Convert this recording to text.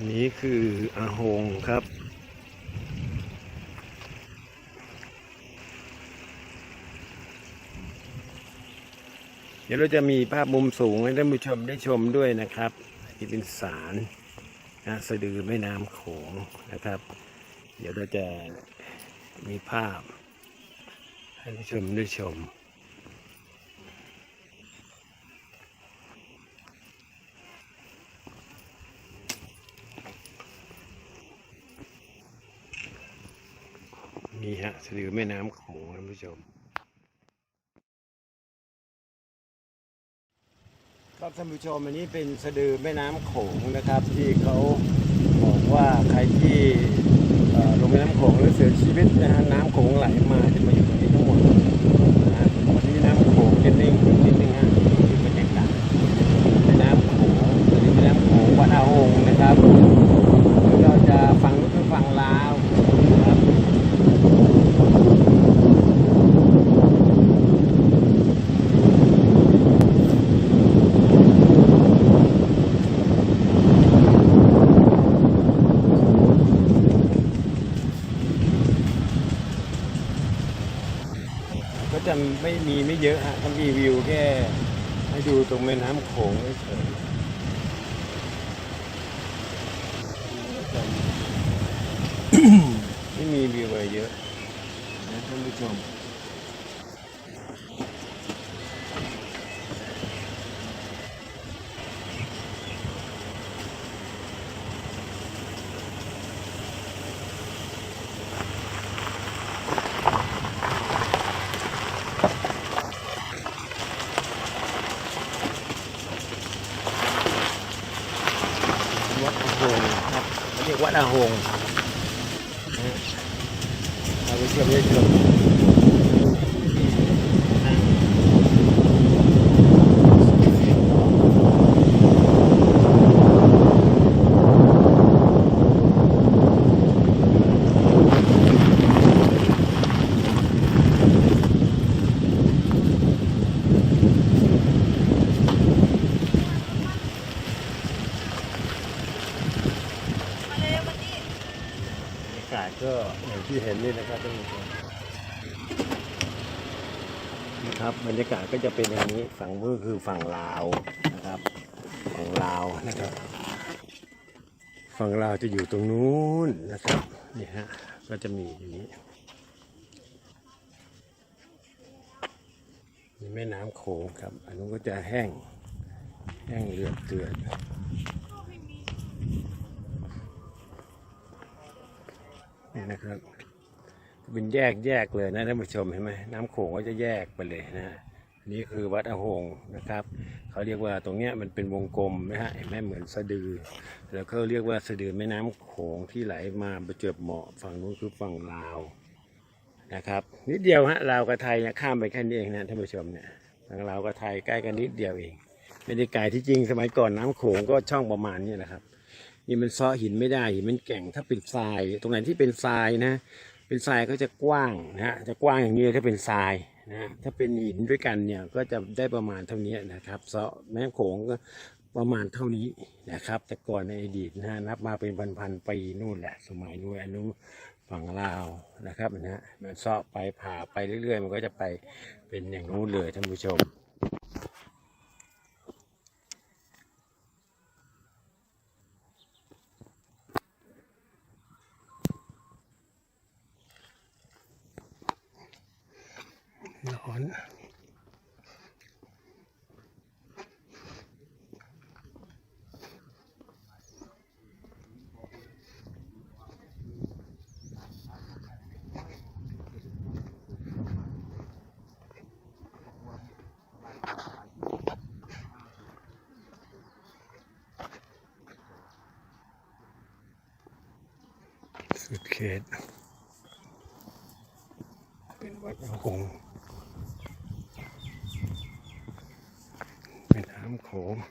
อันนี้คืออาหงครับ เดี๋ยวเราจะมีภาพมุมสูงให้ท่านผู้ชมได้ชมด้วยนะครับที่เป็นสารนะสะดือแม่น้ำโขงนะครับ เดี๋ยวเราจะมีภาพให้ท่านผู้ชมได้ชม นี่ฮะสะดือแม่น้ำโขงท่านผู้ชม ครับท่านผู้ชมอันนี้เป็นสะดือแม่น้ำโขงนะครับ ที่เขาบอกว่าใครที่ลงแม่น้ำโขงแล้วเสียชีวิตนะฮะน้ำโขงไหลมาจะมาอยู่ตรงนี้ทั้งหมดนะฮะวันนี้น้ำโขงจะนิ่งอยู่นิดนึงฮะนี่คือบรรยากาศแม่น้ำโขงตอนนี้แม่น้ำโขงวัดอาหงนะครับแล้วเราจะฟังนู้นคือฟังลาวนะครับ ก็จะไม่มีไม่ เยอะฮะทำรีวิวแค่ให้ดูตรงแม่น้ำโขงเฉยๆไม่มีวิวอะไรเยอะนะท่านผู้ชม หงครับเรียกวัดอาหงเราไปเที่ยวได้ชมากาศก็อย่างที่เห็นนี่นะครับท่านผู้ชมนะครับบรรยากาศก็จะเป็นอย่างนี้ฝั่งมือคือฝั่งลาวนะครับฝั่งลาวนะครับ ฝั่งลาวจะอยู่ตรงนู้นนะครับนี่ฮะก็จะมีอย่างนี้มีแม่น้ำโขงครับ อันนู้นก็จะแห้ง แห้งเลือดเกลือน นี่นะครับ เป็นแยกแยกเลยนะท่านผู้ชมเห็นไหมน้ำโขงก็จะแยกไปเลยนะฮะนี่คือวัดอาหงนะครับ เขาเรียกว่าตรงเนี้ยมันเป็นวงกลมนะฮะเห็นไหมเหมือนสะดือ แล้วก็เรียกว่าสะดือแม่น้ำโขงที่ไหลมาประจวบเหมาะฝั่งนู้นคือฝั่งลาวนะครับ นิดเดียวฮะลาวกับไทยเนี่ยข้ามไปแค่นี้เองนะท่านผู้ชมเนี่ยทางลาวกับไทยใกล้กันนิดเดียวเองไม่ได้ไกลที่จริงสมัยก่อนน้ำโขงก็ช่องประมาณนี้นะครับ นี่มันซ้อหินไม่ได้หินมันแก่งถ้าเป็นทราย ตรงไหนที่เป็นทรายนะ เป็นทรายก็จะกว้างนะฮะจะกว้างอย่างนี้ถ้าเป็นทรายนะถ้าเป็นหินด้วยกันเนี่ยก็จะได้ประมาณเท่านี้นะครับซาะแม่โขงก็ประมาณเท่านี้นะครับ แต่ก่อนในอดีตนะนับมาเป็นพันๆปีนู่นแหละสมัยนู้นอนุฝั่งลาวนะครับนะฮะมันซาะไปผ่าไปเรื่อยๆ มันก็จะไปเป็นอย่างนู้นเลยท่านผู้ชม ร้ อนสุดเขตเป็นวัดอาหง I'm cold.